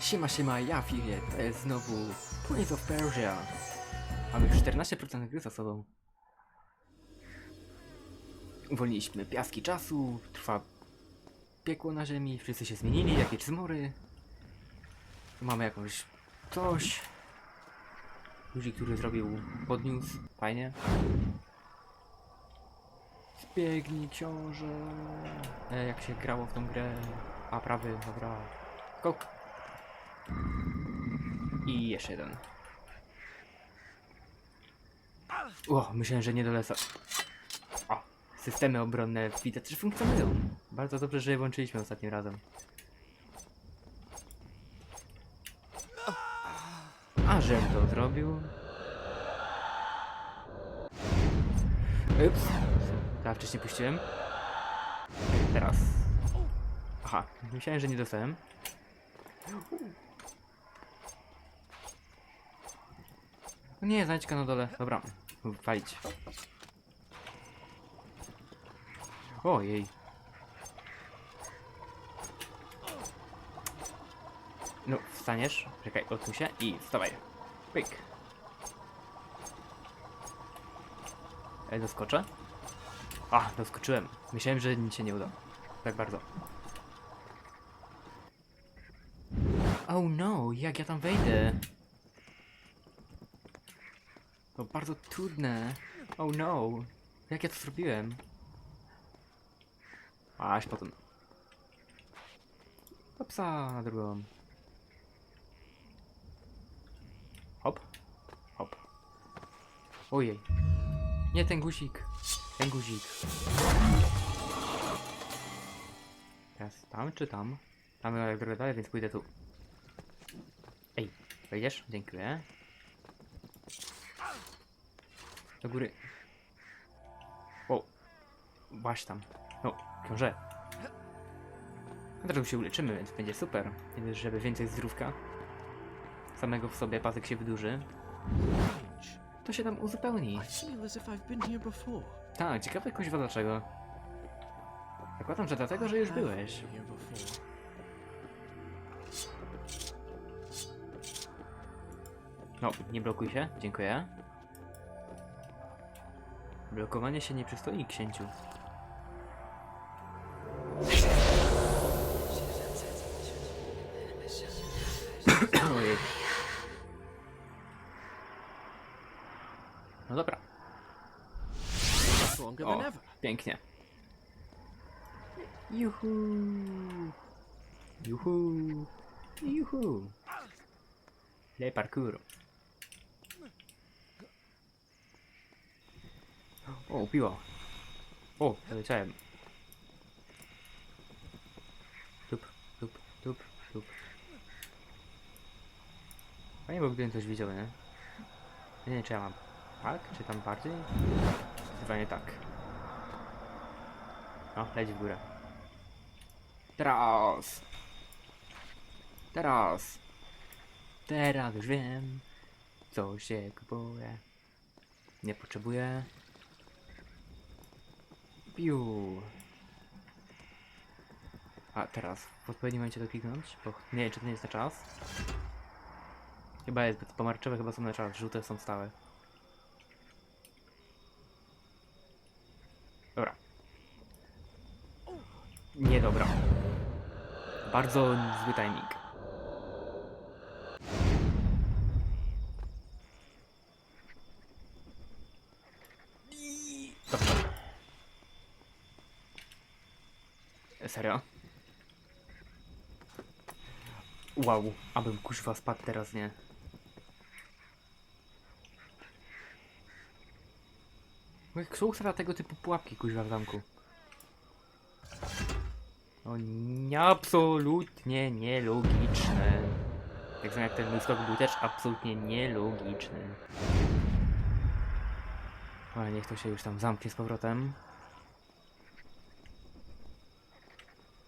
Siema, siema, ja Firie, to jest znowu Prince of Persia. Mamy już 14% gry za sobą. Uwolniliśmy piaski czasu, trwa piekło na ziemi, wszyscy się zmienili, jakieś zmory. Mamy jakąś coś. Ludzi, który zrobił, podniósł, fajnie. Zbiegnij książę. E, jak się grało w tą grę. A prawy, dobra. Skok. I jeszcze jeden. O, myślałem, że nie dolecę. O, systemy obronne widać, że funkcjonują. Bardzo dobrze, że je włączyliśmy ostatnim razem. A żem to zrobił. Ups. Ja wcześniej puściłem. Teraz. Aha, myślałem, że nie dostałem. No nie, znajdźka na dole. Dobra, walić. Ojej. No, wstaniesz. Czekaj, odsuń się i wstawaj. Pyk. Ej, doskoczę? A, doskoczyłem. Myślałem, że nic się nie uda. Tak bardzo. Oh no, jak ja tam wejdę? To bardzo trudne. Oh no, jak ja to zrobiłem? Aś potem. Hopsa, na drugą. Hop, hop. Ojej. Nie ten guzik. Ten guzik. Teraz tam czy tam? Tam jak drogę dalej, więc pójdę tu. Ej, wejdziesz? Dziękuję. Do góry. O, właśnie tam. No, książę. Razu się uleczymy, więc będzie super. Żeby więcej zdrówka. Samego w sobie pasek się wydłuży. To się tam uzupełni. Tak, ciekawe kuźwa dlaczego. Zakładam, że dlatego, że już byłeś. No, nie blokuj się, dziękuję. Blokowanie się nie przystoi, księciu. Ojej. No dobra, o, pięknie. Juhu. Juhu. Juhu. Le parkour. O, piło. O, leciałem. Tup, tup, tup, tup. Fajnie, bo gdybym coś widział, nie? Nie wiem, czy ja mam tak, czy tam bardziej? Chyba nie tak. No, leć w górę. Teraz! Teraz! Teraz już wiem, co się kupuje. Nie potrzebuję. Piu. A teraz w odpowiednim momencie to kliknąć, bo nie wiem czy to nie jest na czas. Chyba jest, pomarańczowe chyba są na czas, żółte są stałe. Dobra. Nie dobra. Bardzo zły timing. Dobrze. Serio? Wow, abym kuźwa spadł teraz, nie? Kto ustawia tego typu pułapki kuźwa w zamku? O nie, absolutnie nielogiczne. Tak samo jak ten mój skok był też absolutnie nielogiczny. Ale niech to się już tam zamknie z powrotem.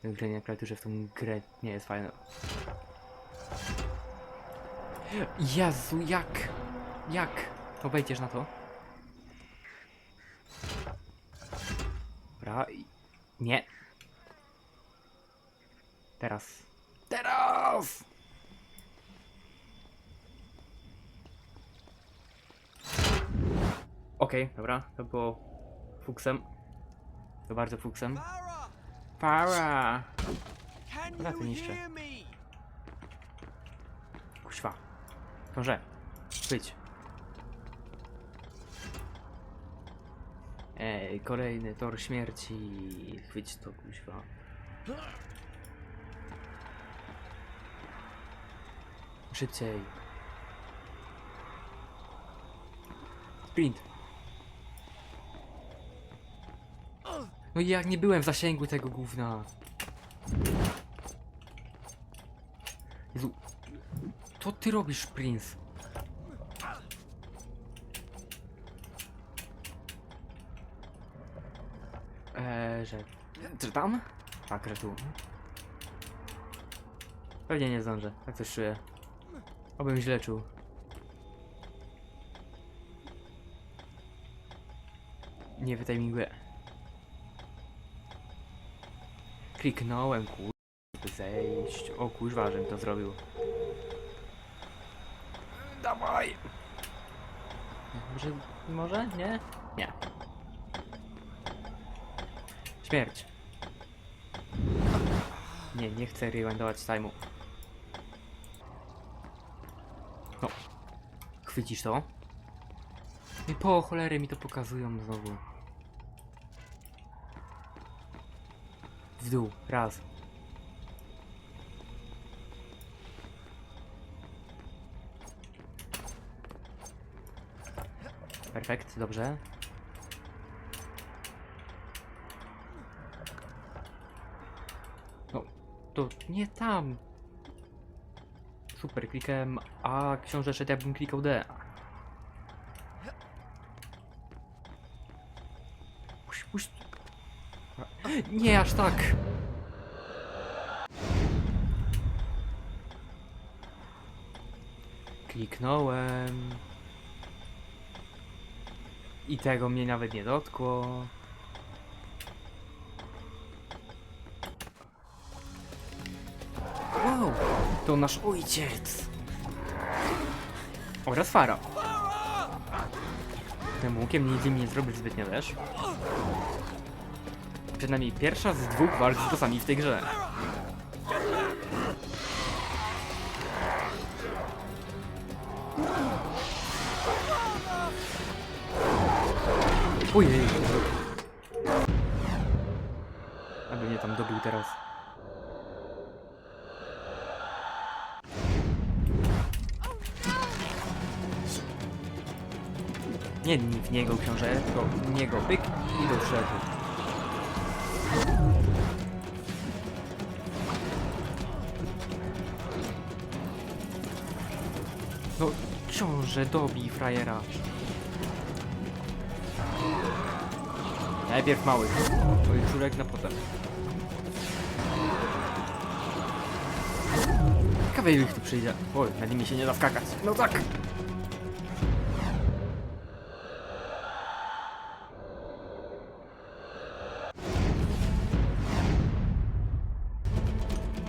granie na klawiaturze w tą grę nie jest fajne. Jezu, jak? Jak? Obejdziesz na to? Dobra, nie. Teraz. Teraz! Okej, dobra, to było fuksem. To bardzo fuksem. Para! You niszczę. Kuźwa. Książę. Być. Ej, kolejny tor śmierci. Chwyć to, kuźwa. Szybciej. Sprint. No i jak nie byłem w zasięgu tego gówna. Jezu. Co ty robisz, Prince? Eee, że... Czy tam? Tak, że tu. Pewnie nie zdążę, tak coś czuję. Obym źle czuł. Nie wytajminguję. Kliknąłem, kur... by zejść. O kurwa, żebym to zrobił. Dawaj! Może... może? Nie? Nie. Śmierć. Nie, nie chcę rewindować time'u. No. Chwycisz to? I po cholery mi to pokazują znowu. Dół, raz. Perfekt, dobrze. No, to nie tam. Super, klikałem A, książę szedł, jakbym klikał D. Nie aż tak. Kliknąłem. I tego mnie nawet nie dotkło. Wow, to nasz ojciec. Oraz Fara. Tym łukiem nic im nie zrobić zbytnio, wiesz? Przynajmniej pierwsza z dwóch walk z bossami w tej grze. Ojej. Aby mnie tam dobił teraz. Nie w niego książę, tylko w niego pyk i do przodu. Książę dobij frajera. Najpierw mały, to i czurek na potem. Ciekawe ich tu przyjdzie. Oj, na nimi się nie da skakać. No tak!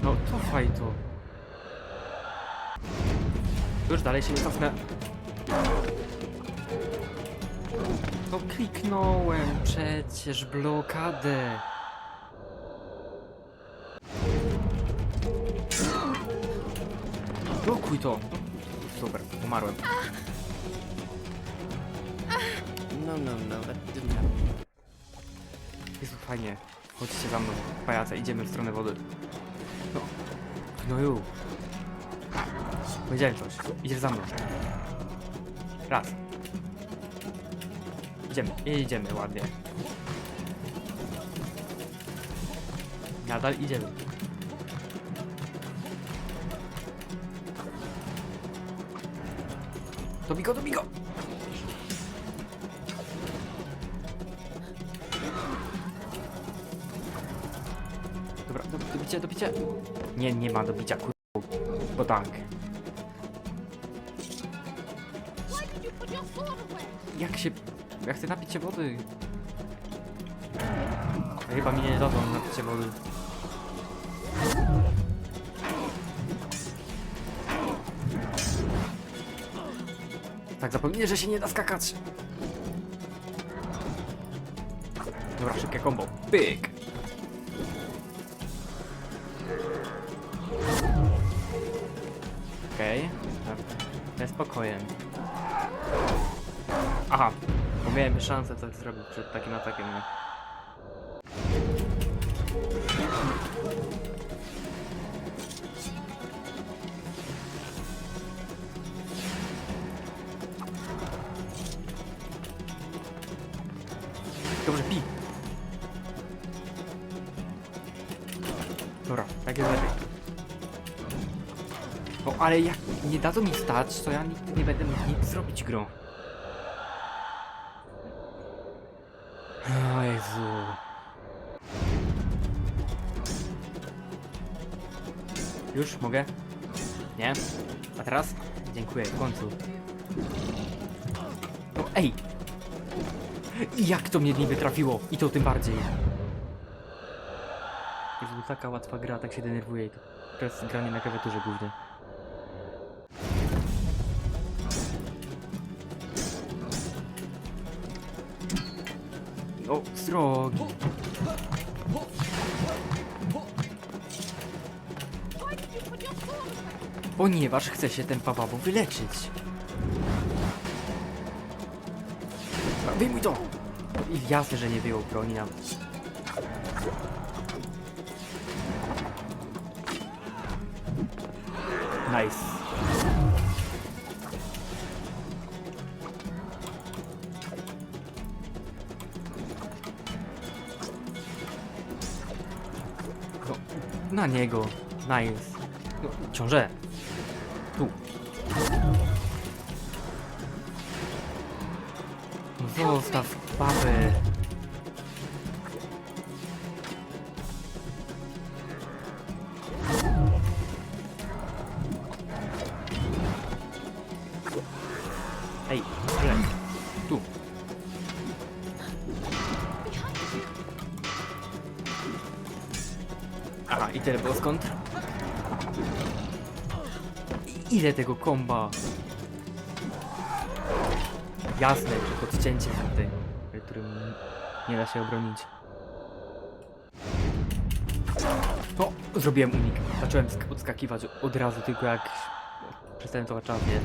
No, to. Już dalej się nie cofnę. Kliknąłem przecież blokadę. Blokuj to. Super, umarłem. No, no, no, happen. Jezu, fajnie. Chodźcie za mną, pajace, idziemy w stronę wody. No, no ju. Powiedziałem coś. Idziesz za mną. Raz. Idziemy, idziemy ładnie. Nadal idziemy. Dobij go, dobij go! Dobra, do, dobicie, dobicie. Nie, nie ma dobicia, kur... Bo tank. Jak się... Ja chcę napić się wody. Chyba mi nie dadzą napić się wody. Tak zapomnę, że się nie da skakać. Dobra, szybkie combo. Pyk! Okej. Okay. Spokojem. Aha. Miałem szansę coś zrobić przed takim atakiem, nie? Dobrze, pi! Dobra, tak jest lepiej. Ale jak nie dadzą mi stać, to ja nigdy nie będę mógł nic zrobić grą. Już mogę? Nie? A teraz? Dziękuję, w końcu. No ej! Jak to mnie niby trafiło? I to tym bardziej. Jezu, taka łatwa gra, tak się denerwuje to, to jest granie na klawiaturze głównie. O, srogi. Ponieważ chce się ten papabo wyleczyć. Wyjmuj to! I jasne, że nie wyjął broni nam. Nice. No, na niego. Nice. No, ciąże. Zostaw babę. Ej, Black. Tu. Aha, i tyle było skąd? Ile tego komba? Jasne, że podcięcie tutaj, którym nie da się obronić. O, zrobiłem unik. Zacząłem sk- odskakiwać od razu, tylko jak przestałem to czas, nie?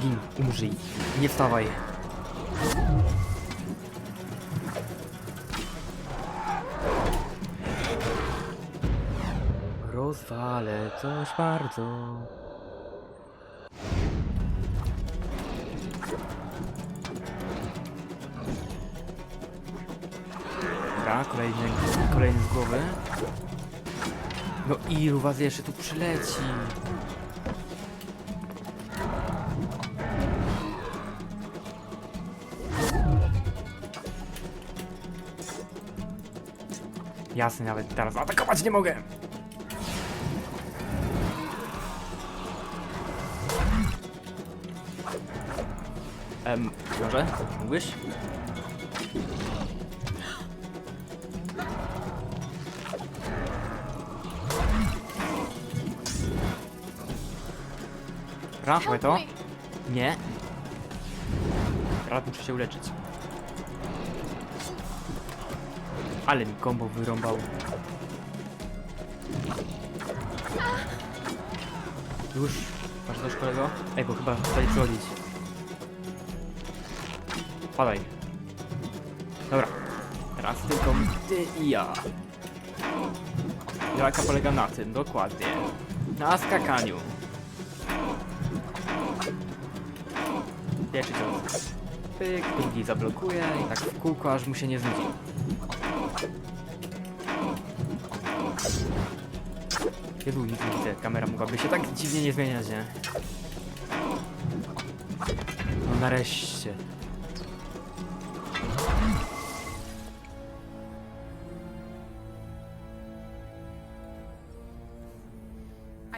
Gin, umrzyj. Nie wstawaj. Rozwalę coś bardzo. Kolejny, kolejny z głowy. No ilu was jeszcze tu przyleci? Jasne, nawet teraz atakować nie mogę. Em, może? Mógłbyś? Help to? Nie. Teraz muszę się uleczyć. Ale mi kombo wyrąbał. Już. Masz też kolego? Ej, bo chyba tutaj przychodzić. Padaj. Dobra. Teraz tylko ty i ja. Jaka polega na tym, dokładnie. Na skakaniu. Pierwszy cios. Pyk, drugi zablokuje i tak w kółko, aż mu się nie znudzi. Nie widzę. Kamera mogłaby się tak dziwnie nie zmieniać, nie? No nareszcie.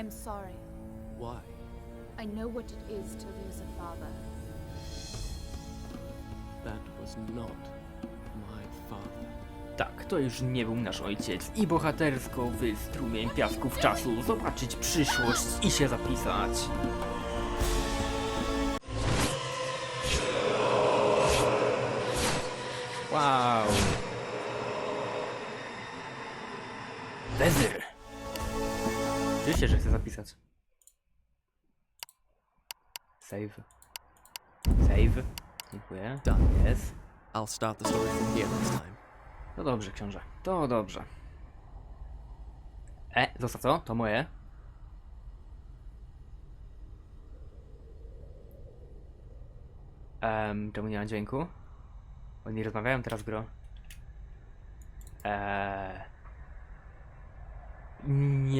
I'm sorry. Why? I know what it is to lose a father. That was not my father. Tak, to już nie był nasz ojciec i bohatersko wy strumień piasków czasu zobaczyć przyszłość i się zapisać. Wow. Wezyr. Oczywiście, że chcę zapisać. Save. Save. Dziękuję. Done. Jest. I'll start the story from here next time. To dobrze, książę. To dobrze. E, zostaw co? To moje. Um, czemu nie ma dźwięku? Oni rozmawiają teraz, gro. Eee...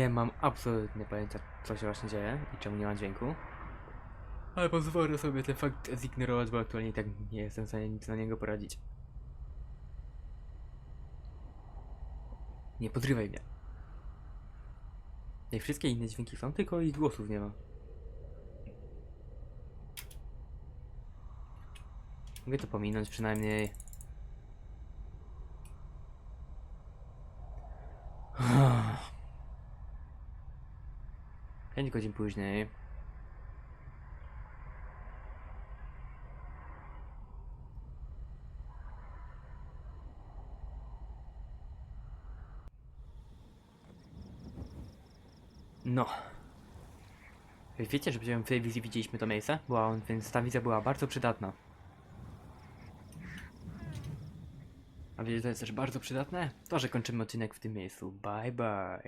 Nie mam absolutnie pojęcia, co się właśnie dzieje i czemu nie ma dźwięku. Ale pozwolę sobie ten fakt zignorować, bo aktualnie i tak nie jestem w stanie nic na niego poradzić. Nie podrywaj mnie. Jak wszystkie inne dźwięki są, tylko ich głosów nie ma. Mogę to pominąć przynajmniej. 5 godzin później. No. Wiecie, że w tej wizji widzieliśmy to miejsce? Była, więc ta wizja była bardzo przydatna. A wiecie, co jest też bardzo przydatne? To, że kończymy odcinek w tym miejscu. Bye bye.